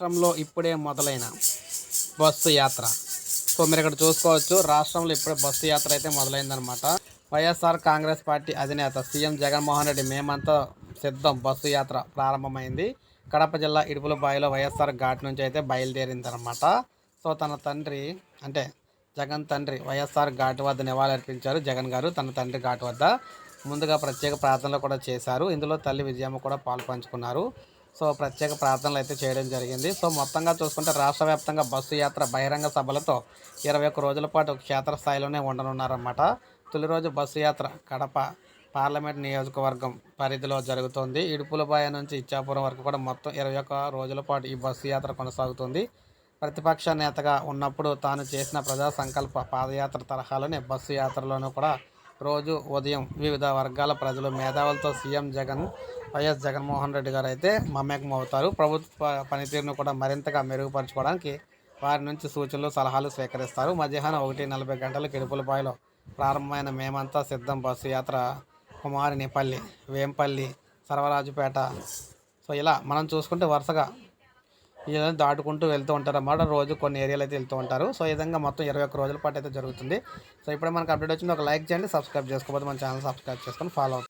రాష్ట్రంలో ఇప్పుడే మొదలైన బస్సు యాత్ర. సో మీరు ఇక్కడ చూసుకోవచ్చు రాష్ట్రంలో ఇప్పుడే బస్సు యాత్ర అయితే మొదలైందనమాట వైఎస్ఆర్ కాంగ్రెస్ పార్టీ అధినేత సీఎం జగన్మోహన్ రెడ్డి మేమంతా సిద్ధం బస్సు యాత్ర ప్రారంభమైంది. కడప జిల్లా ఇడుపులబాయిలో వైఎస్ఆర్ ఘాట్ నుంచి అయితే బయలుదేరిందనమాట సో తన తండ్రి అంటే జగన్ తండ్రి వైఎస్ఆర్ ఘాట్ వద్ద నివాళులర్పించారు జగన్ గారు తన తండ్రి ఘాట్ వద్ద. ముందుగా ప్రత్యేక ప్రార్థనలు కూడా చేశారు. ఇందులో తల్లి విజయమ్మ కూడా పాలు పంచుకున్నారు. సో ప్రత్యేక ప్రార్థనలు అయితే చేయడం జరిగింది. సో మొత్తంగా చూసుకుంటే రాష్ట్ర వ్యాప్తంగా బస్సు యాత్ర బహిరంగ సభలతో ఇరవై ఒక్క రోజుల పాటు క్షేత్రస్థాయిలోనే ఉండనున్నారన్నమాట. తొలి రోజు బస్సు యాత్ర కడప పార్లమెంట్ నియోజకవర్గం పరిధిలో జరుగుతుంది. ఇడుపులబాయ నుంచి ఇచ్చాపురం వరకు కూడా మొత్తం ఇరవై ఒక్క రోజుల పాటు ఈ బస్సు యాత్ర కొనసాగుతుంది. ప్రతిపక్ష నేతగా ఉన్నప్పుడు తాను చేసిన ప్రజా సంకల్ప పాదయాత్ర తరహాలోనే బస్సు యాత్రలోనూ కూడా రోజు ఉదయం వివిధ వర్గాల ప్రజలు మేధావులతో సీఎం జగన్ వైఎస్ జగన్మోహన్ రెడ్డి గారు అయితే మమేకం అవుతారు ప్రభుత్వ పనితీరును కూడా మరింతగా మెరుగుపరచుకోవడానికి వారి నుంచి సూచనలు సలహాలు స్వీకరిస్తారు. మధ్యాహ్నం ఒకటి నలభై గంటలకు ఇడుపులపాయలో ప్రారంభమైన మేమంతా సిద్ధం. బస్సు యాత్ర కుమారినిపల్లి వేంపల్లి సర్వరాజుపేట. సో ఇలా మనం చూసుకుంటే వరుసగా ఈ దాటుకుంటూ వెళ్తూ ఉంటారు అన్నమాట రోజు కొన్ని ఏరియాలు అయితే వెళ్తూ ఉంటారు. సో ఈ విధంగా మొత్తం ఇరవై ఒక్క రోజుల పాటు అయితే జరుగుతుంది. సో ఇప్పుడు మనకు అప్డేట్ వచ్చింది ఒక లైక్ చేయండి సబ్స్క్రైబ్ చేసుకోకపోతే మన ఛానల్ సబ్స్క్రైబ్ చేసుకొని ఫాలో అవుతుంది